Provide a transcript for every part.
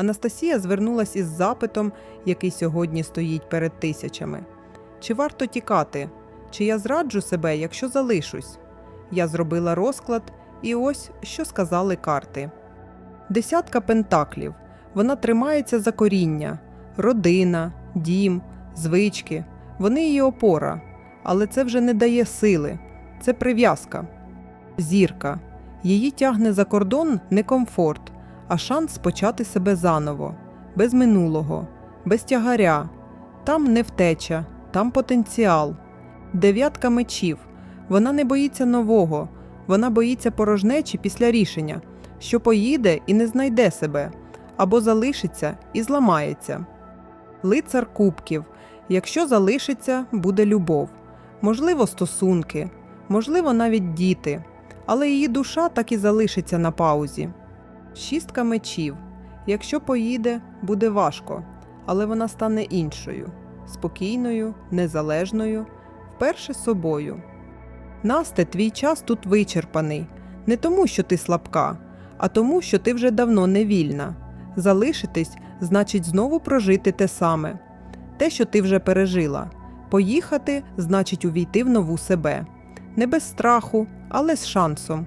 Анастасія звернулась із запитом, який сьогодні стоїть перед тисячами. Чи варто тікати? Чи я зраджу себе, якщо залишусь? Я зробила розклад, і ось що сказали карти. Десятка пентаклів. Вона тримається за коріння, родина, дім, звички. Вони її опора, але це вже не дає сили, це прив'язка. Зірка. Її тягне за кордон не комфорт, а шанс почати себе заново, без минулого, без тягаря. Там не втеча, там потенціал. Дев'ятка мечів. Вона не боїться нового, вона боїться порожнечі після рішення, що поїде і не знайде себе, або залишиться і зламається. Лицар кубків. Якщо залишиться, буде любов, можливо, стосунки, можливо, навіть діти, але її душа так і залишиться на паузі. Шістка мечів. Якщо поїде, буде важко, але вона стане іншою, спокійною, незалежною, вперше собою. Насте, твій час тут вичерпаний, не тому, що ти слабка, а тому, що ти вже давно не вільна. Залишитись значить знову прожити те саме, те, що ти вже пережила. Поїхати значить увійти в нову себе. Не без страху, але з шансом.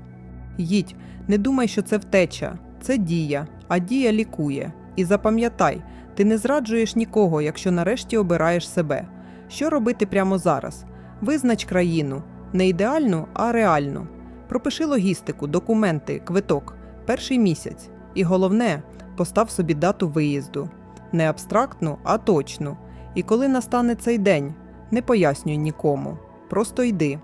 Їдь, не думай, що це втеча, це дія, а дія лікує. І запам'ятай, ти не зраджуєш нікого, якщо нарешті обираєш себе. Що робити прямо зараз? Визнач країну, не ідеальну, а реальну. Пропиши логістику, документи, квиток, перший місяць. І головне, постав собі дату виїзду. Не абстрактну, а точну. І коли настане цей день, не пояснюй нікому. Просто йди.